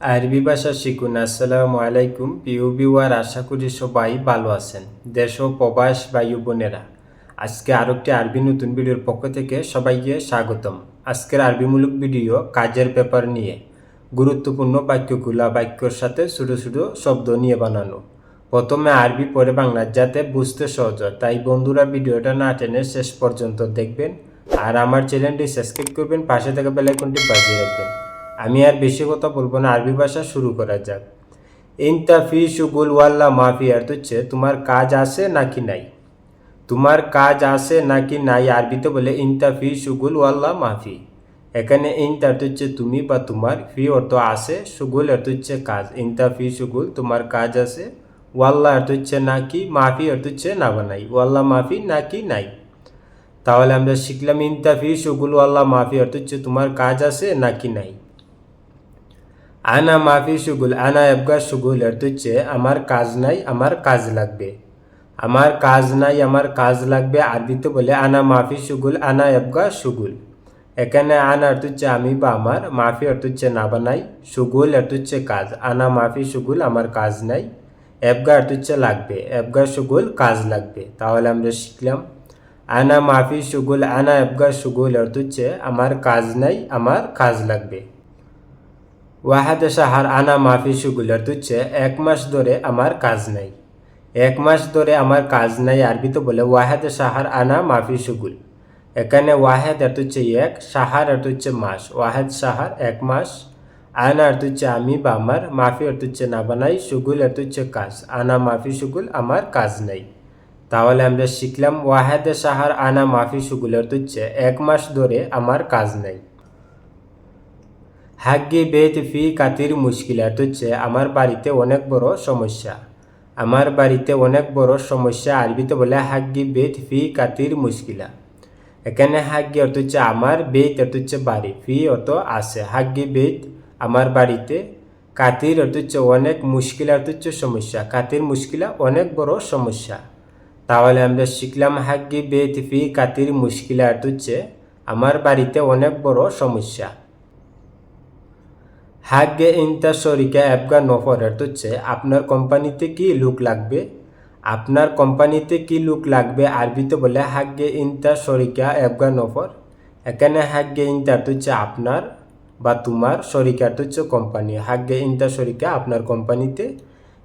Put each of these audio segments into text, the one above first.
আরবি ভাষা শিখুন। আসসালামু আলাইকুম। ভিউয়ার, আশা করি সবাই ভালো আছেন, দেশ ও প্রবাস ও বোনেরা। আজকে আরও একটি আরবি নতুন ভিডিওর পক্ষ থেকে সবাইকে স্বাগতম। আজকের আরবিমূলক ভিডিও কাজের ব্যাপার নিয়ে। গুরুত্বপূর্ণ বাক্যগুলা বাক্যর সাথে ছোটো ছোটো শব্দ নিয়ে বানানো। প্রথমে আরবি, পরে বাংলা, যাতে বুঝতে সহজ হয়। তাই বন্ধুরা, ভিডিওটা না টেনে শেষ পর্যন্ত দেখবেন। আর আমার চ্যানেলটি সাবস্ক্রাইব করবেন, পাশে থাকা বেলাইকনটি বাজিয়ে রাখবেন। আমি আর বেশি কথা বলব না, আরবি ভাষা শুরু করা যাক। ইনতা ফি সুগুল ওয়াল্লা মাফি আর হচ্ছে তোমার কাজ আছে নাকি নাই? তোমার কাজ আছে নাকি নাই? আরবিতে বলে, ইনতা ফি সুগুল ওয়াল্লা মাফি এখানে ইনতা হচ্ছে তুমি বা তোমার ফি অর্থ আছে সুগুল অর্থ হচ্ছে কাজ। ইনতা ফি সুগুল তোমার কাজ আছে। ওয়াল্লা অর্থ হচ্ছে নাকি মাফি অর্থ হচ্ছে না বা নাই? ওয়াল্লা মাফি নাকি নাই? তাহলে আমরা শিখলাম, ইনতা ফি সুগুল ওয়াল্লা মাফি অর্থ হচ্ছে তোমার কাজ আছে নাকি নাই? আনা মাফি সুগুল, আনা এবগা সুগুল অর্থ হচ্ছে আমার কাজ নাই, আমার কাজ লাগবে। আমার কাজ নাই, আমার কাজ লাগবে আরবিতে বলে, আনা মাফি সুগুল, আনা এবগা সুগুল। এখানে আনা অর্থ হচ্ছে আমি বা আমার। মাফি অর্থ হচ্ছে না বা নাই। সুগুল অর্থ হচ্ছে কাজ। আনা মাফি সুগুল, আমার কাজ নাই। এবগা অর্থ হচ্ছে লাগবে। এবগা সুগুল, কাজ লাগবে। তাহলে আমরা শিখলাম। আনা মাফি সুগুল, আনা এবগা সুগুল অর্থ হচ্ছে আমার কাজ নাই, আমার কাজ লাগবে। ওয়াহাদ সাহার আনা মাফি সুগুল অর্থ হচ্ছে এক মাস ধরে আমার কাজ নাই। এক মাস ধরে আমার কাজ নাই আরবিতে বলে ওয়াহেদ সাহার আনা মাফি সুগুল। এখানে ওয়াহেদ অর্থ হচ্ছে এক, সাহার অর্থ হচ্ছে মাস। ওয়াহেদ সাহার এক মাস, আনা অর্থ হচ্ছে আমি বা আমার, মাফি অর্থ হচ্ছে না বানাই, সুগুল অর্থ হচ্ছে কাজ। আনা মাফি সুগুল আমার কাজ নাই। তাহলে আমরা শিখলাম ওয়াহেদ সাহার আনা মাফি সুগুল অর্থ হচ্ছে এক মাস ধরে আমার কাজ নাই। হাগ্গে বেত ফি কাতির মুশকিলাত হচ্ছে আমার বাড়িতে অনেক বড় সমস্যা। আমার বাড়িতে অনেক বড় সমস্যা, আরবিতে বলে হাগ্গি বেত ফি কাতির মুশকিলা। এখানে হাগ্গি অর্থ হচ্ছে আমার বেত অর্থ হচ্ছে বাড়ি। ফি অত আছে। হাগ্গি বেত আমার বাড়িতে। কাতির অর্থ হচ্ছে অনেক মুশকিল, অর্থ হচ্ছে সমস্যা। কাতির মুশকিলা অনেক বড় সমস্যা। তাহলে আমরা শিখলাম হাগ্গি বেত ফি কাতির মুশকিলা, অর্থ হচ্ছে আমার বাড়িতে অনেক বড় সমস্যা। হাগ্গে ইনতা শরিকা অ্যাপগা নফর অর্থ হচ্ছে, আপনার কোম্পানিতে কি লুক লাগবে? আপনার কোম্পানিতে কি লুক লাগবে? আরবিতে বলে হাগ্গে ইনতা শরিকা অ্যাপগা নফর এখানে হাগ্গে ইনতা অর্থ হচ্ছে আপনার বা তোমার শরিকা হচ্ছে কোম্পানি। হাগ্গে ইনতা শরিকা আপনার কোম্পানিতে।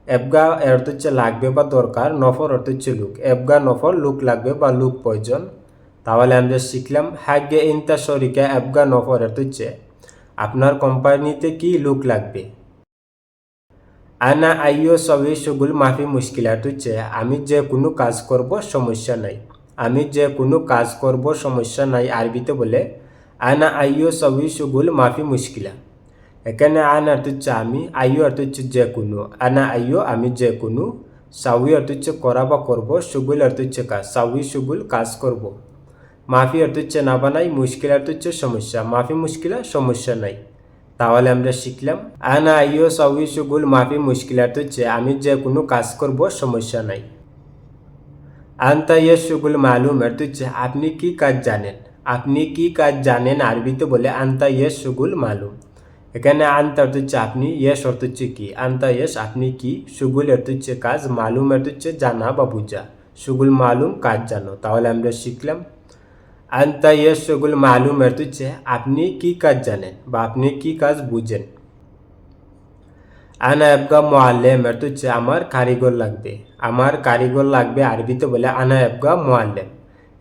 অ্যাপগা অর্থ হচ্ছে লাগবে বা দরকার নফর অর্থ হচ্ছে লুক। অ্যাপগা নফর লুক লাগবে বা লুক প্রয়োজন। তাহলে আমরা শিখলাম হাগ্গে ইনতা শরিকা অ্যাপগা নফর অর্থ হচ্ছে আপনার কোম্পানিতে কি লুক লাগবে? আনা আইও সবই সুগুল মাফি মুশকিলাত হচ্ছে আমি যে কোনো কাজ করব সমস্যা নাই। আমি যে কোনো কাজ করব সমস্যা নাই আরবিতে বলে, আনা আইও সবই সুগুল মাফি মুশকিলা। এখানে আন অর্থ হচ্ছে আমি আইও অর্থ হচ্ছে যে কোনো, আনা আইও আমি যে কোনো, সাউই অর্থ হচ্ছে করা বা করব, সুগুল অর্থ হচ্ছে কাজ সাউই সুগুল কাজ করব। মাফি অর্থ না বানাই, মুশকিল অর্থ সমস্যা। মাফি মুশকিলা, সমস্যা নাই। তাহলে আমরা শিখলাম, আনা আইও সাউই সুগুল মাফি, মুশকিল অর্থ আমি যে কোনো কাজ করব, সমস্যা নাই। আন্তা ইয়ে সুগুল মালুম অর্থ আপনি কি কাজ জানেন? আপনি কি কাজ জানেন আরবিতে বলে আন্তা ইয়ে সুগুল মালুম। এখানে আন্তা অর্থ হচ্ছে আপনি, ইয়েস অর্থ হচ্ছে কি? আন্তা, ইয়েস, আপনি কি? সুগুল অর্থ হচ্ছে কাজ, মালুম অর্থ হচ্ছে জানা বা বুঝা। সুগুল, মালুম, কাজ জানো। তাহলে আমরা শিখলাম আন্তা ইয়েস সুগুল মালুম অর্থ হচ্ছে আপনি কি কাজ জানেন বা আপনি কি কাজ বুঝেন? আনা এবগা মোয়াল্লেম অর্থ হচ্ছে আমার কারিগর লাগবে। আমার কারিগর লাগবে আরবিতে বলে আনা এবগা মোয়াল্লেম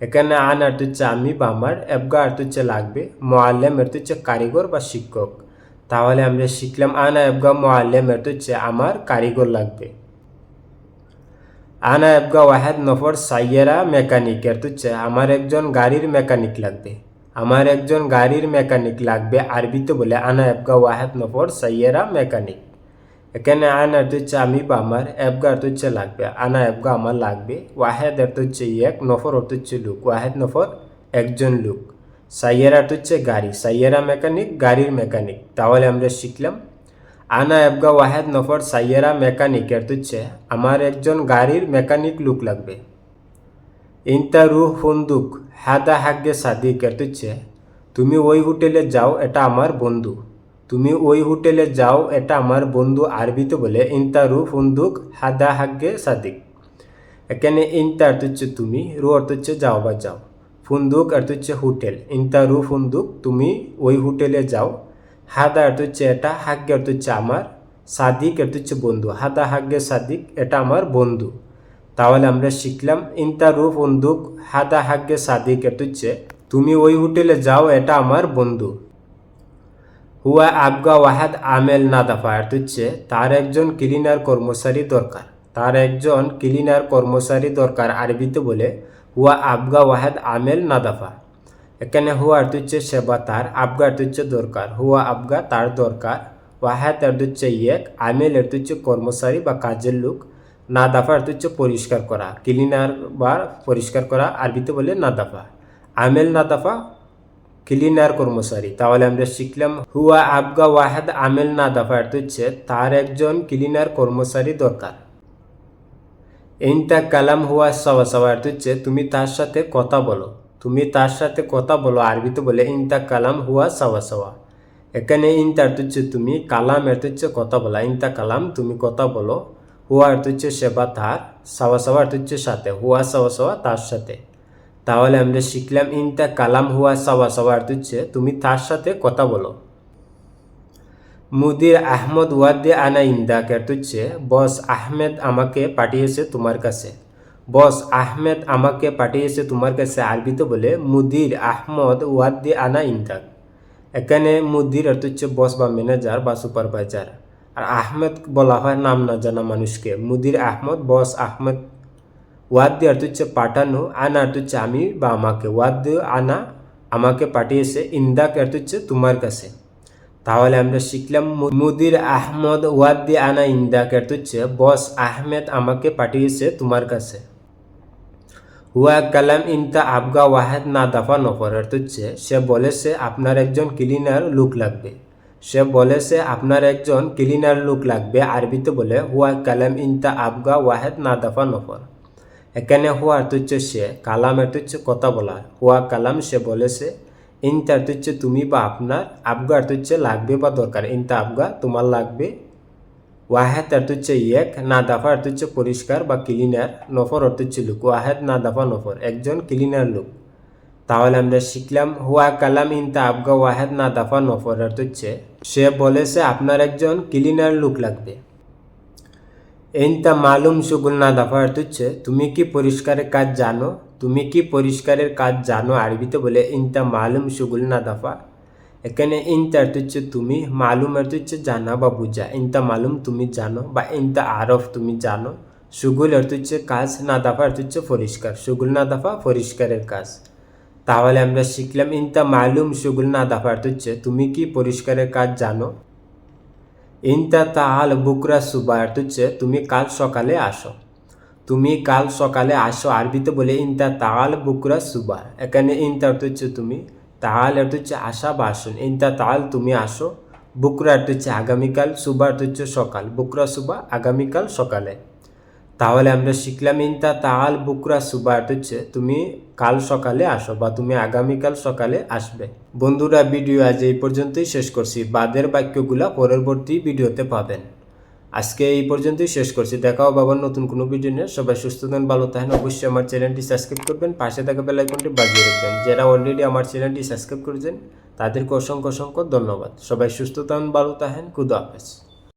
এখানে আন হচ্ছে আমি বা আমার এবগা অর্থ হচ্ছে লাগবে মোয়াল্লেম অর্থ হচ্ছে কারিগর বা শিক্ষক। তাহলে আমরা শিখলাম আনা এবগা মোয়াল্লেম অর্থ হচ্ছে আমার কারিগর লাগবে। আনা এবগা ওয়াহেদ নফর সাইয়েরা মেকানিক এর হচ্ছে আমার একজন গাড়ির মেকানিক লাগবে। আমার একজন গাড়ির মেকানিক লাগবে আরবিতে বলে আনা এবগা ওয়াহেদ নফর সাইয়েরা মেকানিক। এখানে আনা এর হচ্ছে আমি বা আমার এবগা অর্থ হচ্ছে লাগবে, আনা এবগা আমার লাগবে। ওয়াহেদ অর্থ হচ্ছে এক নফর অর্থ হচ্ছে লুক, ওয়াহেদ নফর একজন লুক। সাইয়েরা হচ্ছে গাড়ি, সাইয়েরা মেকানিক, গাড়ির মেকানিক, তাহলে আমরা শিখলাম। আনা এবগা ওয়াহেদ নফর সাইয়েরা মেকানিক এর হচ্ছে আমার একজন গাড়ির মেকানিক লুক লাগবে। ইনতা রুহ ফন্দুক, হাদা হাগ্গে সাদিক এর হচ্ছে তুমি ওই হোটেলে যাও, এটা আমার বন্ধু। তুমি ওই হোটেলে যাও, এটা আমার বন্ধু আরবিতে বলে ইন্তারু ফুন্দুক, হাদা হাগ্গে সাদিক। এখানে ইন্তা অর্থ হচ্ছে তুমি, রু অর্থ হচ্ছে যাও বা যাও। ফুন্দুক অর্থ হচ্ছে হোটেল। ইন্তারু ফুন্দুক, তুমি ওই হোটেলে যাও। হাদা অর্থ হচ্ছে এটা হাগ্গে অর্থ হচ্ছে আমার, সাদিক অর্থ হচ্ছে বন্ধু। হাদা হাগ্গে সাদিক, এটা আমার বন্ধু। তাহলে আমরা শিখলাম ইন্তারু ফুন্দুক হাদা হাগ্গে সাদিক অর্থ হচ্ছে তুমি ওই হোটেলে যাও, এটা আমার বন্ধু। হুয়া আবগা ওয়াহাদ আমেল নাদাফা অর্থ হচ্ছে তার একজন ক্লিনার কর্মচারী দরকার। তার একজন ক্লিনার কর্মচারী দরকার আরবিতে বলে, হুয়া আবগা ওয়াহাদ আমেল নাদাফা। এখানে হুয়ার হচ্ছে সেবা তার আবগার হচ্ছে দরকার। হুয়া, আবগা তার দরকার। ওয়াহাদ অর্থ হচ্ছে ইয়েক। আমেল অর্থ হচ্ছে কর্মচারী বা কাজের লোক। নাদাফা অর্থ হচ্ছে পরিষ্কার করা। ক্লিনার বা পরিষ্কার করা, আরবিতে বলে নাদাফা। আমেল, নাদাফা, ক্লিনার, কর্মচারী। তাহলে আমরা শিখলাম হুয়া, আবগা, ওয়াহাদ, আমেল না দাফা অর্থ হচ্ছে তার একজন ক্লিনার, কর্মচারী দরকার। ইনতা কালাম হুয়া সাওয়া অর্থ হচ্ছে তুমি তার সাথে কথা বলো। তুমি তার সাথে কথা বলো, আরবিতে বলে, ইনতা কালাম হুয়া সাওয়া সাওয়া। এখানে ইনতা অর্থ হচ্ছে তুমি, কালাম অর্থ হচ্ছে কথা বলা। ইনতা কালাম, তুমি কথা বলো। হুয়া অর্থ হচ্ছে সেবা তার, সাওয়া সাওয়া অর্থ হচ্ছে সাথে, হুয়া সাওয়া সাওয়া তার সাথে। তাহলে আমরা শিখলাম, ইনতা কালাম হুয়া সাওয়া সাওয়া অর্থ হচ্ছে তুমি তার সাথে কথা বলো। মুদির আহমদ ওয়াদ্দে আনা ইন্দাক অর্থ হচ্ছে, বস আহমেদ আমাকে পাঠিয়েছে তোমার কাছে। বস আহমেদ আমাকে পাঠিয়েছে তোমার কাছে আরবিতে বলে, মুদির আহমদ ওয়াদ্দে আনা ইন্দাক এখানে মুদির অর্থ হচ্ছে বস বা ম্যানেজার বা সুপারভাইজার আর আহমেদ বলা হয় নাম না জানা মানুষকে। মুদির আহমদ, বস আহমেদ। ওয়াদ দিয়ে অর্থ হচ্ছে পাঠানো, আনা অর্থ হচ্ছে আমি বা আমাকে। ওয়াদ দিয়ে আনা আমাকে পাঠিয়েছে ইন্দাক অর্থ হচ্ছে তোমার কাছে। তাহলে আমরা শিখলাম মুদির আহমদ ওয়াদ দিয়ে আনা ইন্দাক অর্থ হচ্ছে, বস আহমেদ আমাকে পাঠিয়েছে তোমার কাছে। হুয়া কালাম ইনতা আবগা ওয়াহেদ না দাফা নফর অর্থ হচ্ছে সে বলেছে আপনার একজন ক্লিনার লুক লাগবে। সে বলেছে আপনার একজন ক্লিনার লুক লাগবে আরবিতে বলে হুয়া কালাম ইনতা আবগা ওয়াহেদ না দাফা নফর। এখানে হুয়া হচ্ছে সে, কালামের হচ্ছে কথা বলা হুয়া কালাম সে বলেছে ইনতা অর্থ হচ্ছে তুমি বা আপনার, আবগার হচ্ছে লাগবে বা দরকার। ইনতা আবগা তোমার লাগবে। ওয়াহেদ অর্থ হচ্ছে ইয়েক, না দাফা অর্থ হচ্ছে পরিষ্কার বা ক্লিনার, নফর অর্থ হচ্ছে লুক। ওয়াহেদ, না দাফা, নফর, একজন ক্লিনার লোক। তাহলে আমরা শিখলাম, হুয়া কালাম ইনতা আবগা ওয়াহেদ, না দাফা, নফর অর্থ হচ্ছে সে বলেছে, আপনার একজন ক্লিনার লুক লাগবে। ইনতা মালুম সুগুল, না দাফা অর্থ হচ্ছে তুমি কি পরিষ্কারের কাজ জানো? তুমি কি পরিষ্কারের কাজ জানো আরবিতে বলে ইনতা মালুম সুগুল, না দাফা? এখানে ইনতা অর্থ হচ্ছে তুমি মালুম অর্থ হচ্ছে জানা বা বুঝা ইনতা মালুম তুমি জানো বা ইনতা আরফ তুমি জানো সুগুল অর্থ হচ্ছে কাজ না দাফা অর্থ হচ্ছে পরিষ্কার সুগুল না দাফা পরিষ্কারের কাজ তাহলে আমরা শিখলাম ইনতা মালুম সুগুল না দাফা অর্থ হচ্ছে তুমি কি পরিষ্কারের কাজ জানো ইনতা তাহাল বুকরা সুবা অর্থ হচ্ছে তুমি কাল সকালে আসো তুমি কাল সকালে আসো আরবিতে বলে ইনতা তাহাল বুকরা সুবা এখানে ইনতা অর্থ হচ্ছে তুমি তাহাল অর্থ হচ্ছে আসা বা আসুন। ইনতা তাহাল তুমি আসো। বুকরা অর্থ হচ্ছে আগামীকাল সুবা অর্থ হচ্ছে সকাল। বুকরা সুবা আগামীকাল সকালে। তাহলে আমরা শিখলাম ইনতা তাহাল বুকরা, সুবা অর্থ হচ্ছে তুমি কাল সকালে আসো বা তুমি আগামীকাল সকালে আসবে। বন্ধুরা, ভিডিও আজ এই পর্যন্তই শেষ করছি। বাদের বাক্যগুলা পরবর্তী ভিডিওতে পাবেন। আজকে এই পর্যন্তই শেষ করছি। দেখাও বাবার নতুন কোনো ভিডিও নিয়ে। সবাই সুস্থ থাকেন, ভালো থাকেন। অবশ্যই আমার চ্যানেলটি সাবস্ক্রাইব করবেন, পাশে থাকা বেল আইকনটি বাজিয়ে রাখবেন। যারা অলরেডি আমার চ্যানেলটি সাবস্ক্রাইব করেছেন, তাদেরকে অসংখ্য অসংখ্য ধন্যবাদ। সবাই সুস্থ থাকেন, ভালো থাকেন। খুদা হাফেজ।